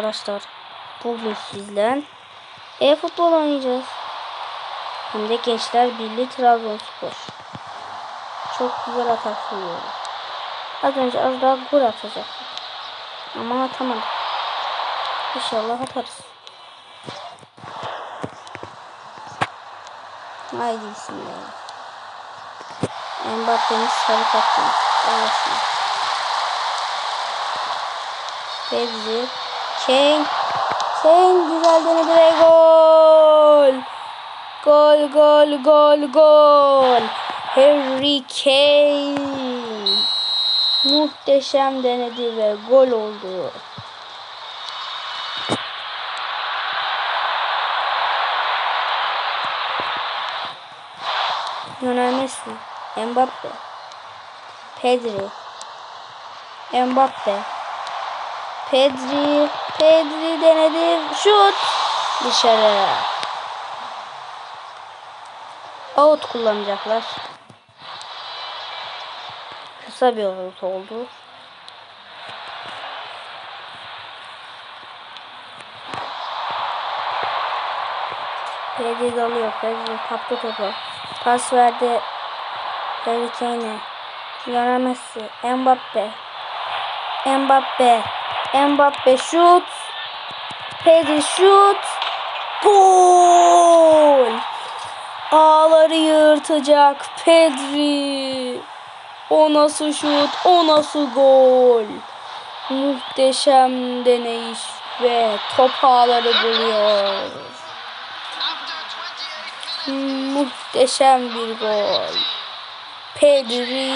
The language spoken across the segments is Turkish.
Arkadaşlar bugün sizden e-futbol oynayacağız. Hem de Gençler Birliği Trabzonspor. Çok güzel atak vuruyor. Az önce az daha gol atacaktık. Ama atamadık. İnşallah atarız. Haydi bismillah. Mbappe'nin sarı takım. Allah'ım. Pedri. Kane. Kane güzel denedi ve gol. Gol gol gol gol. Harry Kane. Muhteşem denedi ve gol oldu. Lionel Messi. Mbappe. Pedri. Mbappe. Pedri, Pedri denedi. Şut. Dışarı. Out kullanacaklar. Kısa bir out oldu. Pedri dalıyor. Pedri kaptı topu. Pas verdi. Harry Kane'e. Lionel Messi. Mbappe. Mbappe. Mbappe şut. Pedri şut. Gol. Ağları yırtacak Pedri. O nasıl şut, o nasıl gol. Muhteşem deneyiş ve top ağları buluyor. Muhteşem bir gol. Pedri.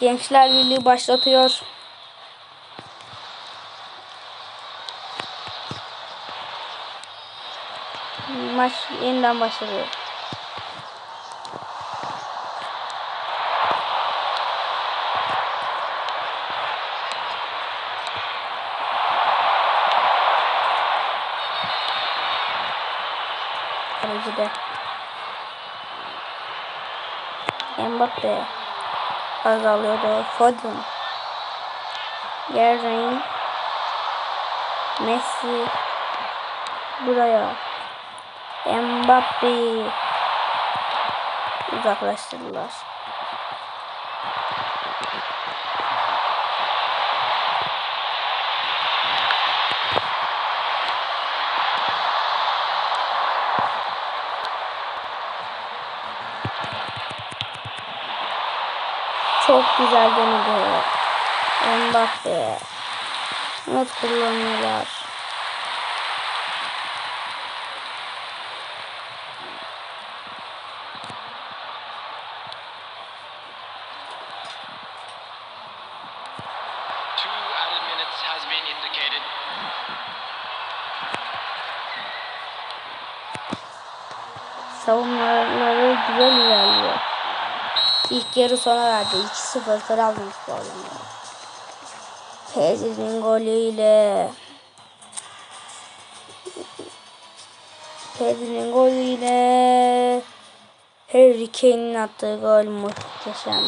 Gençler Birliği başlatıyor. Maç yeniden başlıyor. Kalecide. Mbappe azalıyordu. Foden. Gerrard. Messi. Buraya. Mbappe. Uzaklaştırdılar. Çok güzel denedi. Mbappe. Not kullanıyorlar. Two added minutes has been indicated. Savunmaları güzel ilerliyor. İlk yarı sona verdi. 2-0 Trabzonspor'dan. Pedri'nin golüyle Pedri'nin golüyle Harry Kane'in attığı gol muhteşem.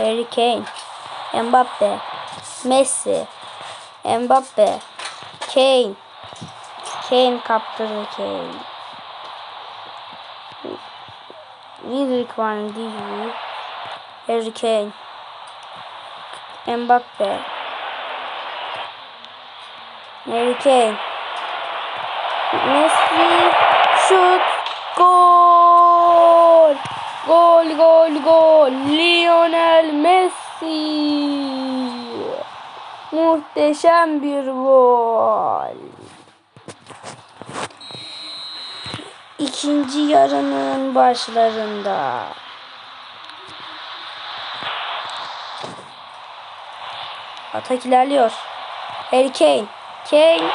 Harry Kane, Mbappe, Messi, Mbappe, Kane, Kane kaptırdı Kane. Vidrik Van Dijk, Harry Kane, Mbappe, Harry Kane, Messi, şut, gol! Gol gol gol Lionel Messi Muhteşem bir gol İkinci yarının başlarında Atak ilerliyor Harry Kane Kane.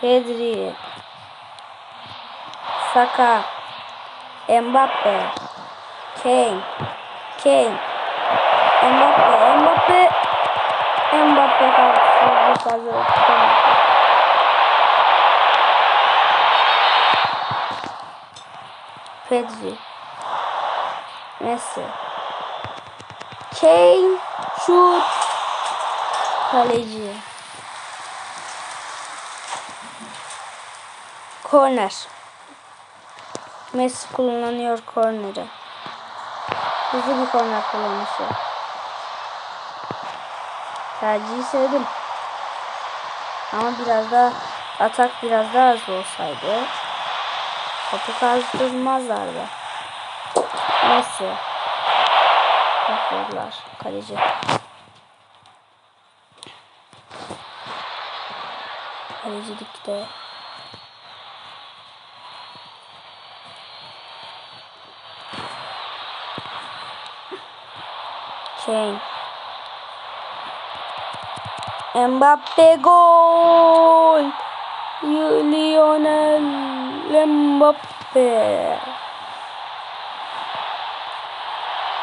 Pedri Saka. Mbappe. Kane. Kane. Mbappe. Mbappe. Mbappe kalksızlık hazır. tutamadı. Pedri. Messi. Kane. Şut. Kaleci. Korner. Messi kullanıyor korneri. Hızlı bir korner kullanışı. Tercihi sevdim. Ama biraz daha atak biraz daha hızlı olsaydı topu kazdırmazlardı. Messi. Bakıyorlar kaleci. Kalecilikte. Kane. Mbappe gol. Lionel Mbappe.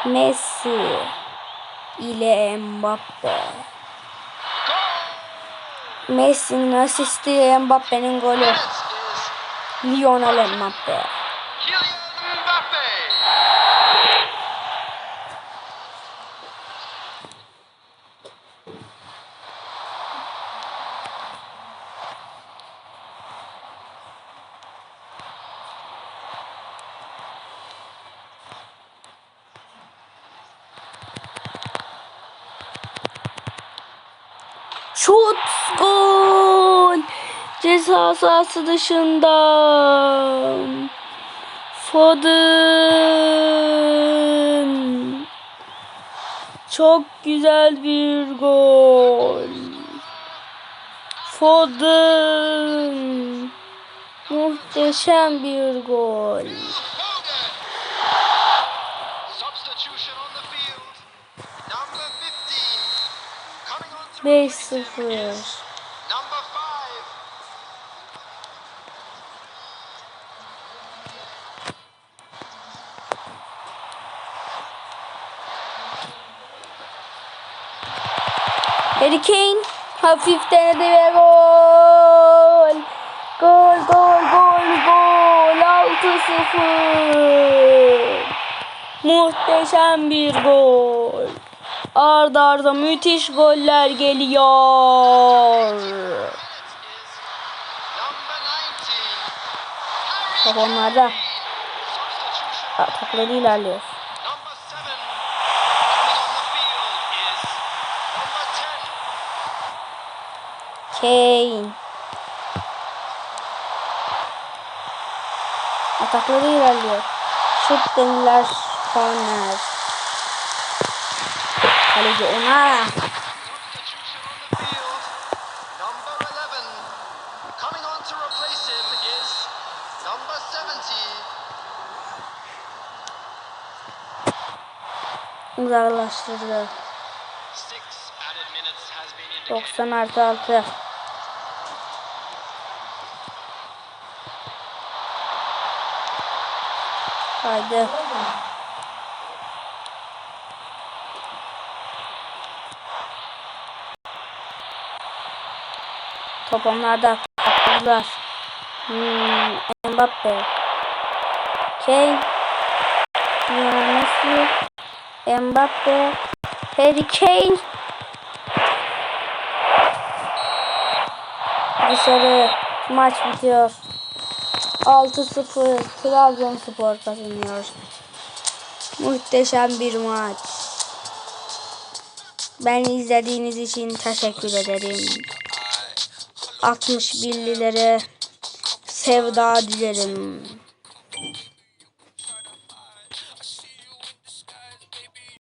Messi ile Mbappe. Messi'nin asisti Mbappe'nin golü. Lionel Mbappe. Kylian Mbappe. Şut gol. Ceza sahası dışında. Foden. Çok güzel bir gol. Foden. Muhteşem bir gol. 5-0. is number 5. Harry Kane hafif denedi ve gol. Gol gol gol gol 6-0. Muhteşem bir gol. Arda arda müthiş goller geliyor. It is number 19. Top onlarda. Atakları ilerliyor. Kane. Atakları ilerliyor. Şut deniler korner. Number seventy. Uzaklaştırdı. Six added minutes has been indicated. 90 artı 6. Haydi. Top onlarda. Attılar. Hmm, Mbappe. Kane. Lionel Messi. Mbappe. Harry Kane. Dışarı maç bitiyor. 6-0 Trabzonspor kazanıyor. Muhteşem bir maç. Ben izlediğiniz için teşekkür ederim. 61'lilere sevda dilerim.